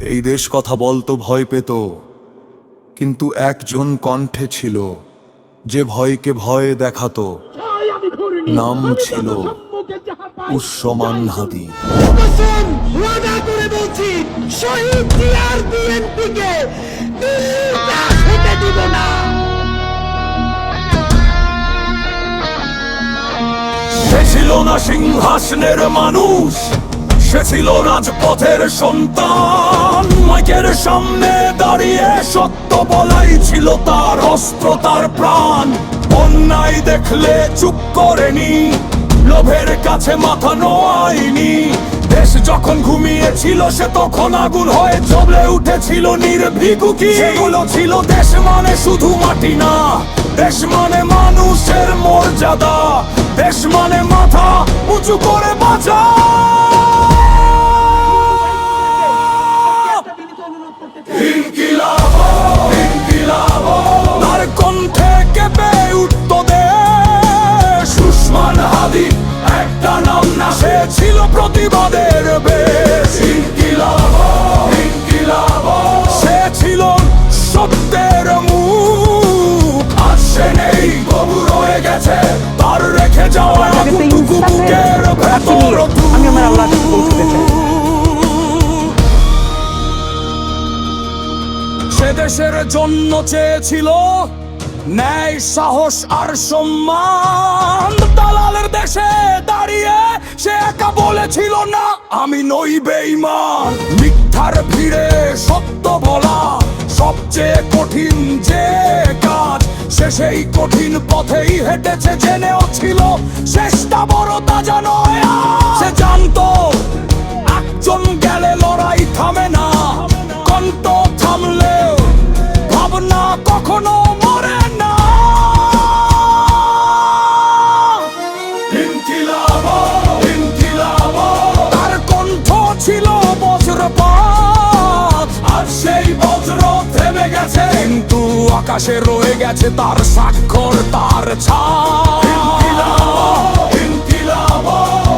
এই দেশ কথা বলতো ভয় পেত। কিন্তু একজন কণ্ঠে ছিল, যে ভয়কে ভয়ে দেখাতো। নাম ছিল সে ছিল না সিংহাসনের মানুষ। সে ছিল রাজপথের সন্তান। মাইকের সামনে দাঁড়িয়ে সত্য বলাই ছিল তার অস্ত্র, তার প্রাণ। অন্যায় দেখলে চুপ করেনি, লোভের কাছে মাথা নোয়াইনি দেশ যখন ঘুমিয়েছিল, সে তখন আগুন হয়ে জ্বলে উঠেছিল নির্ভীকুকি সেগুলো ছিল দেশ মানে শুধু মাটি না, দেশ মানে মানুষের মর্যাদা, দেশ মানে মাথা উঁচু করে বাঁচা। উঠত হাদি একটা নাম না। সে ছিল প্রতিবাদের বেশ। ইনকিলাব ইনকিলাব। সে ছিল সত্যের মুখ। আর সে নেই তবু রয়ে গেছে। তার রেখে যাওয়া তো বুকের ভেতর আমি আমার আল্লাহর পৌঁছতে চাই। সে দেশের জন্য চেয়েছিল ন্যায়, সাহস আর সম্মান দালালের দেশে দাঁড়িয়ে সে একা বলেছিল না, আমি নই বেঈমান মিথ্যার ভিড়ে সত্য বলা সবচেয়ে কঠিন যে কাজ, সে সেই কঠিন পথেই হেঁটেছে, জেনেও ছিল শেষটা বড় তাজা নয়। সে জানতো সেই বজ্র থেমে গেছে। কিন্তু আকাশে রয়ে গেছে তার স্বাক্ষর তার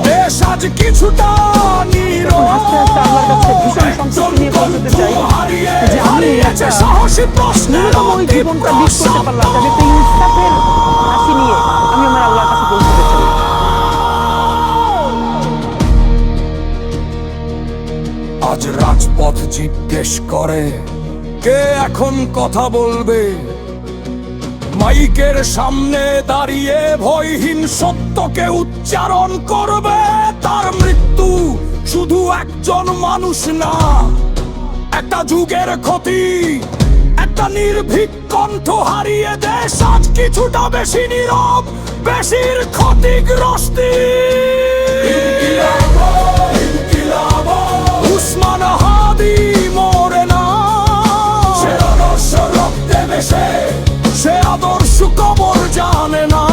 দেশ আজ কিছুটা হারিয়েছে যে আমি একটা সাহসী প্রশ্নের জীবনটা বিষ করতে পারলাম আজ রাজপথ জিজ্ঞেস করে, কে এখন কথা বলবে? মাইকের সামনে দাঁড়িয়ে ভয়হীন সত্যকে উচ্চারণ করবে তার মৃত্যু শুধু একজন মানুষ না, একটা যুগের ক্ষতি, একটা নির্ভীক কণ্ঠ হারিয়ে দেশ আজ কিছুটা বেশি নীরব, বেশির ক্ষতিগ্রস্তি। রক্তে সে আদর্শ কবর জানে না।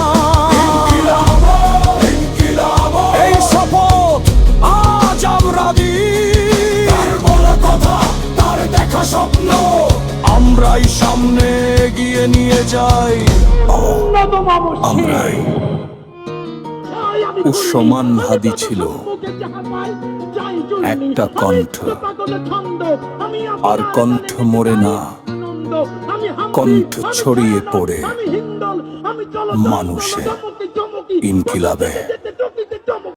আমরাই সামনে এগিয়ে নিয়ে যাই। আমরাই উসমান হাদি ছিল। একটা কণ্ঠ। আর কণ্ঠ মরে না। কণ্ঠ ছড়িয়ে পড়ে মানুষে ইনকিলাবে।